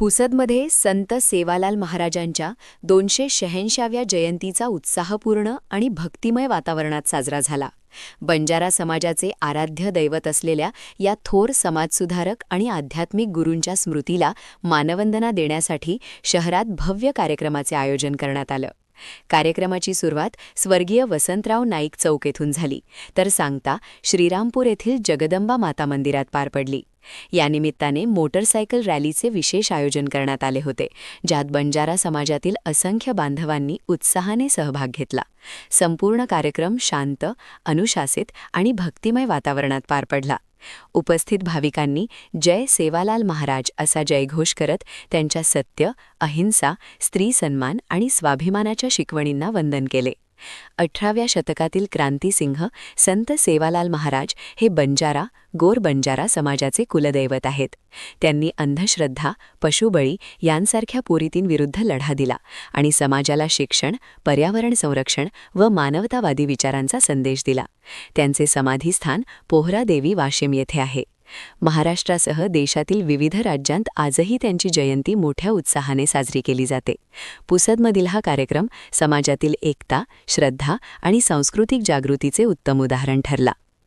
पुसदमध्ये संत सेवालाल महाराजांच्या दोनशे शहाऐंशाव्या जयंतीचा उत्साहपूर्ण आणि भक्तिमय वातावरणात साजरा झाला. बंजारा समाजाचे आराध्य दैवत असलेल्या या थोर समाजसुधारक आणि आध्यात्मिक गुरूंच्या स्मृतीला मानवंदना देण्यासाठी शहरात भव्य कार्यक्रमाचे आयोजन करण्यात आलं. कार्यक्रमाची सुरुवात स्वर्गीय वसंतराव नाईक चौक येथून झाली. तर सांगता श्रीरामपूर येथील जगदंबा माता मंदिरात पार पडली. या निमित्ताने मोटरसायकल रॅलीचे विशेष आयोजन करण्यात आले होते ज्यात बंजारा समाजातील असंख्य बांधवांनी उत्साहाने सहभाग घेतला. संपूर्ण कार्यक्रम शांत अनुशासित आणि भक्तिमय वातावरणात पार पडला. उपस्थित भाविकांनी जय सेवालाल महाराज असा जयघोष करत त्यांच्या सत्य अहिंसा स्त्री सन्मान आणि स्वाभिमानाच्या शिकवणींना वंदन केले. अठराव्या शतकातील क्रांतिसिंह संत सेवालाल महाराज हे बंजारा गोर बंजारा समाजाचे कुलदैवत आहेत. त्यांनी अंधश्रद्धा पशुबळी यांसारख्या पुरीतींविरुद्ध लढा दिला आणि समाजाला शिक्षण पर्यावरण संरक्षण व मानवतावादी विचारांचा संदेश दिला. त्यांचे समाधीस्थान पोहरादेवी वाशिम येथे आहे. महाराष्ट्रासह देशातील विविध राज्यांत आजही त्यांची जयंती मोठ्या उत्साहाने साजरी केली जाते. पुसदमधील हा कार्यक्रम समाजातील एकता श्रद्धा आणि सांस्कृतिक जागृतीचे उत्तम उदाहरण ठरला.